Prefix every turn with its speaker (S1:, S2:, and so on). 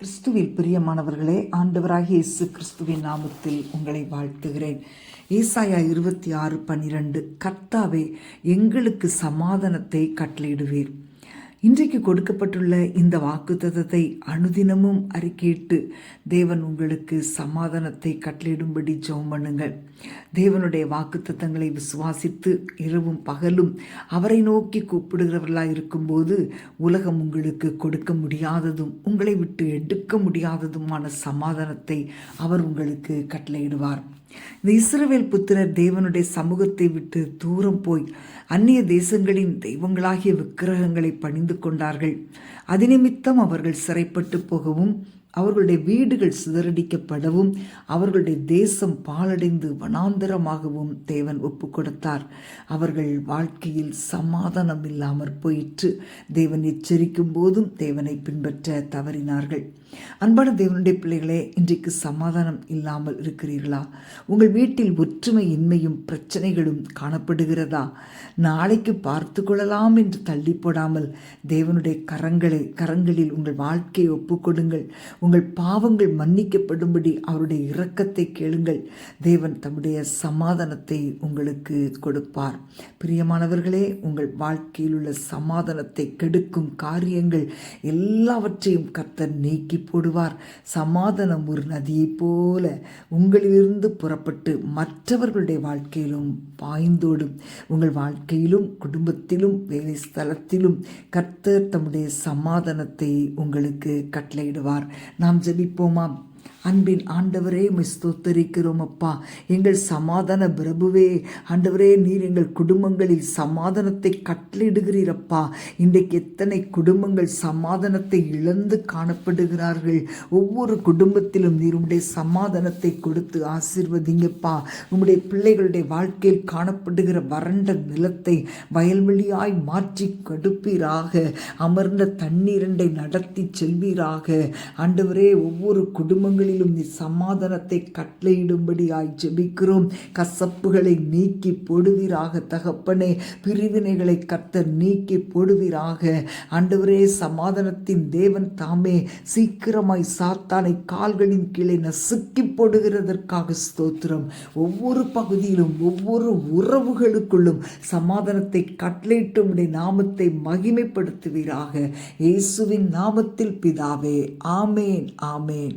S1: கிறிஸ்துவில் பிரியமானவர்களே ஆண்டவராகிய இயேசு கிறிஸ்துவின் நாமத்தில் உங்களை வாழ்த்துகிறேன். ஏசாயா இருபத்தி ஆறு பன்னிரண்டு கர்த்தாவே எங்களுக்கு சமாதானத்தை கட்டளையிடுவீர். இன்றைக்கு கொடுக்கப்பட்டுள்ள இந்த வாக்குத்தத்தத்தை அனுதினமும் அறிக்கையிட்டு தேவன் உங்களுக்கு சமாதானத்தை கட்டளையிடும்படி ஜெபம் பண்ணுங்கள். தேவனுடைய வாக்குத்தத்தங்களை விசுவாசித்து இரவும் பகலும் அவரை நோக்கி கூப்பிடுகிறவர்களாக இருக்கும்போது உலகம் உங்களுக்கு கொடுக்க முடியாததும் உங்களை விட்டு எடுக்க முடியாததுமான சமாதானத்தை அவர் உங்களுக்கு கட்டளையிடுவார். இந்த இஸ்ரவேல் புத்திரர் தேவனுடைய சமூகத்தை விட்டு தூரம் போய் அந்நிய தேசங்களின் தெய்வங்களாகிய விக்கிரகங்களை பணிந்து கொண்டார்கள். அதிநிமித்தம் அவர்கள் சிறைப்பட்டு போகவும் அவர்களுடைய வீடுகள் சிதறடிக்கப்படவும் அவர்களுடைய தேசம் பாலடைந்து வனாந்தரமாகவும் தேவன் ஒப்பு கொடுத்தார் அவர்கள் வாழ்க்கையில் சமாதானம் இல்லாமற் போயிற்று. தேவன் எச்சரிக்கும் போதும் தேவனை பின்பற்ற தவறினார்கள். அன்பான தேவனுடைய பிள்ளைகளே இன்றைக்கு சமாதானம் இல்லாமல் இருக்கிறீர்களா? உங்கள் வீட்டில் ஒற்றுமை இன்மையும் பிரச்சனைகளும் காணப்படுகிறதா? நாளைக்கு பார்த்து கொள்ளலாம் என்று தள்ளி போடாமல் தேவனுடைய கரங்களை கரங்களில் உங்கள் வாழ்க்கையை ஒப்புக்கொடுங்கள் உங்கள் பாவங்கள் மன்னிக்கப்படும்படி அவருடைய இரக்கத்தை கேளுங்கள். தேவன் தம்முடைய சமாதானத்தை உங்களுக்கு கொடுப்பார். பிரியமானவர்களே உங்கள் வாழ்க்கையில் உள்ள சமாதானத்தை கெடுக்கும் காரியங்கள் எல்லாவற்றையும் கர்த்தர் நீக்கி போடுவார். சமாதானம் ஒரு நதியைப் போல உங்களிலிருந்து புறப்பட்டு மற்றவர்களுடைய வாழ்க்கையிலும் பாய்ந்தோடும் உங்கள் வாழ்க்கையிலும் குடும்பத்திலும் வேலை ஸ்தலத்திலும் கர்த்தர் தம்முடைய சமாதானத்தை உங்களுக்கு கட்டளையிடுவார். नामजदी पोमा அன்பின் ஆண்டவரே உம்மை ஸ்தோத்தரிக்கிறோம் அப்பா. எங்கள் சமாதான பிரபுவே ஆண்டவரே நீர் எங்கள் குடும்பங்களில் சமாதானத்தை கட்டளிடுகிறீரப்பா இன்றைக்கு எத்தனை குடும்பங்கள் சமாதானத்தை இழந்து காணப்படுகிறார்கள். ஒவ்வொரு குடும்பத்திலும் நீர் உடைய சமாதானத்தை கொடுத்து ஆசீர்வதிங்கப்பா. உம்முடைய பிள்ளைகளுடைய வாழ்க்கையில் காணப்படுகிற வறண்ட நிலத்தை வயல்வெளியாய் மாற்றி கடுப்பீராக. அமர்ந்த தண்ணீரண்டை நடத்தி செல்வீராக. ஆண்டவரே ஒவ்வொரு மேலும் நீ சமாதானத்தை கட்டளையிடும்படியாய் ஜெபிக்கிறோம். கசப்புகளை நீக்கி போடுவீராக தகப்பனே. பிரிவினைகளை கர்த்தர் நீக்கி போடுவீராக. ஆண்டவரே சமாதானத்தின் தேவன் தாமே. சீக்கிரமாய் சாத்தானை கால்களின் கீழே நசுக்கி போடுகிறதற்காக ஸ்தோத்திரம். ஒவ்வொரு பகுதியிலும் ஒவ்வொரு உறவுகளுக்குள்ளும் சமாதானத்தை கட்டளையிட்டும் நாமத்தை மகிமைப்படுத்துவீராக. இயேசுவின் நாமத்தில் பிதாவே. ஆமேன் ஆமேன்.